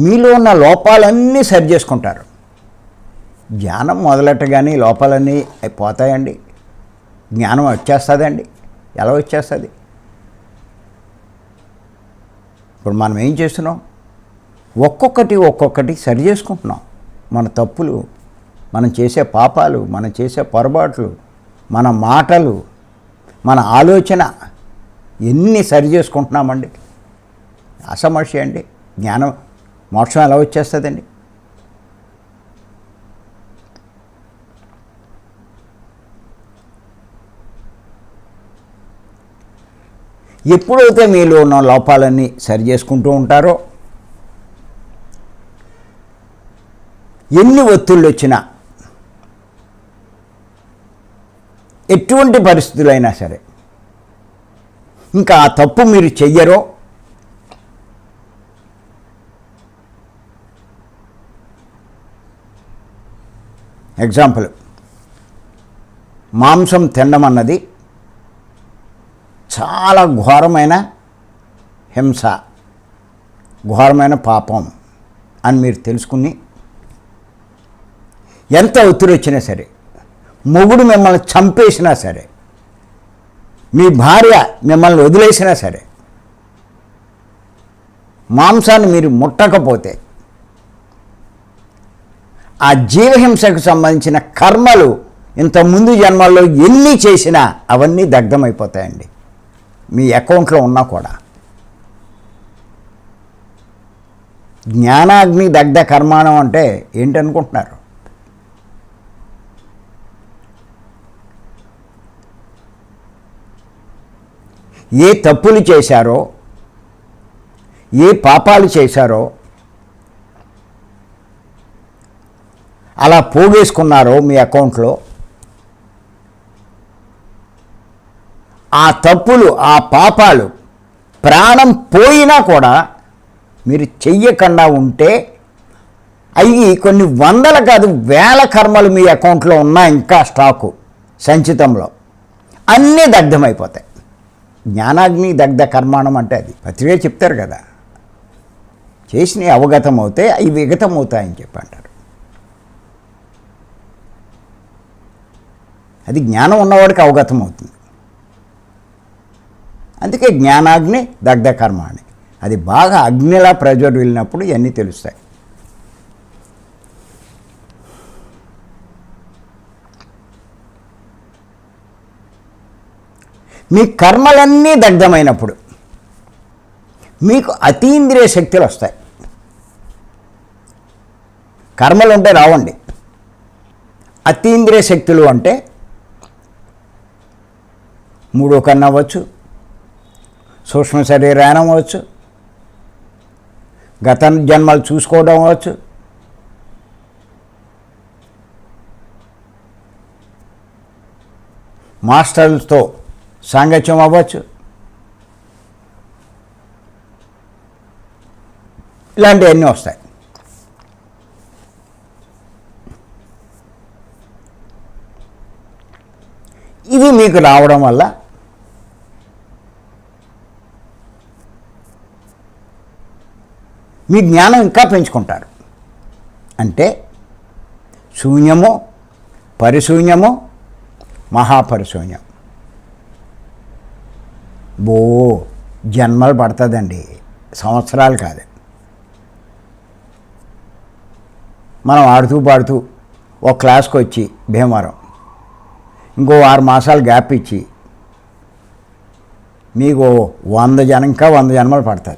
మీలో ఉన్న లోపాలన్నీ సరి చేసుకుంటారు. జ్ఞానం మొదలెట్టగానే లోపాలన్నీ అయిపోతాయండి. జ్ఞానం వచ్చేస్తుందండి. ఎలా వచ్చేస్తుంది? ఇప్పుడు మనం ఏం చేస్తున్నాం? ఒక్కొక్కటి ఒక్కొక్కటి సరి చేసుకుంటున్నాం. మన తప్పులు మనం చేసే పాపాలు మనం చేసే పొరపాట్లు మన మాటలు మన ఆలోచన ఎన్ని సరి చేసుకుంటున్నామండి? అసమస్య అండి. జ్ఞానం మోక్షం ఎలా వచ్చేస్తుందండి? ఎప్పుడైతే మీలో ఉన్న లోపాలన్నీ సరి చేసుకుంటూ ఉంటారో ఎన్ని ఒత్తిళ్ళు వచ్చినా ఎటువంటి పరిస్థితులైనా సరే ఇంకా ఆ తప్పు మీరు చెయ్యరో ఎగ్జాంపుల్ మాంసం తినమన్నది చాలా ఘోరమైన హింస ఘోరమైన పాపం అని మీరు తెలుసుకుని ఎంత ఒత్తిడి వచ్చినా సరే మొగుడు మిమ్మల్ని చంపేసినా సరే మీ భార్య మిమ్మల్ని వదిలేసినా సరే మాంసాన్ని మీరు ముట్టకపోతే ఆ జీవహింసకు సంబంధించిన కర్మలు ఇంత ముందు జన్మల్లో ఎన్ని చేసినా అవన్నీ దగ్ధమైపోతాయండి. మీ అకౌంట్లో ఉన్నా కూడా. జ్ఞానాగ్ని దగ్ధ కర్మాణం అంటే ఏంటనుకుంటున్నారు? ఏ తప్పులు చేశారో ఏ పాపాలు చేశారో అలా పోగేసుకున్నారో మీ అకౌంట్లో? ఆ తప్పులు ఆ పాపాలు ప్రాణం పోయినా కూడా మీరు చెయ్యకుండా ఉంటే అవి కొన్ని వందల కాదు వేల కర్మలు మీ అకౌంట్లో ఉన్నా ఇంకా స్టాకు సంచితంలో. అన్నీ దగ్ధమైపోతాయి. జ్ఞానాగ్ని దగ్ధ కర్మాణం అంటే అది. పత్రికే చెప్తారు కదా. చేసినవి అవగతం అవుతే అవి విగతం అవుతాయని చెప్పి అంటారు అది జ్ఞానం ఉన్నవాడికి అవగతం అవుతుంది. అందుకే జ్ఞానాగ్ని దగ్ధ కర్మ అని అది బాగా అగ్నిలా ప్రజలు వెళ్ళినప్పుడు ఇవన్నీ తెలుస్తాయి. మీ కర్మలన్నీ దగ్ధమైనప్పుడు మీకు అతీంద్రియ శక్తులు వస్తాయి. కర్మలు ఉంటే రావండి. అతీంద్రియ శక్తులు అంటే మూడో కన్ను అవ్వచ్చు. సూక్ష్మ శరీరాయనం అవ్వచ్చు. గత జన్మలు చూసుకోవడం అవ్వచ్చు. మాస్టర్లతో సాంగత్యం అవ్వచ్చు. ఇలాంటివన్నీ వస్తాయి. ఇవి మీకు రావడం వల్ల మీ జ్ఞానం ఇంకా పెంచుకుంటారు. అంటే శూన్యము పరిశూన్యము మహాపరిశూన్యం. బో జన్మలు పడుతుందండి. సంవత్సరాలు కాదు. మనం ఆడుతూ పాడుతూ ఒక క్లాస్కి వచ్చి భీమవరం ఇంకో ఆరు మాసాలు గ్యాప్ ఇచ్చి మీకు వంద జనం ఇంకా వంద జన్మలు పడతారు.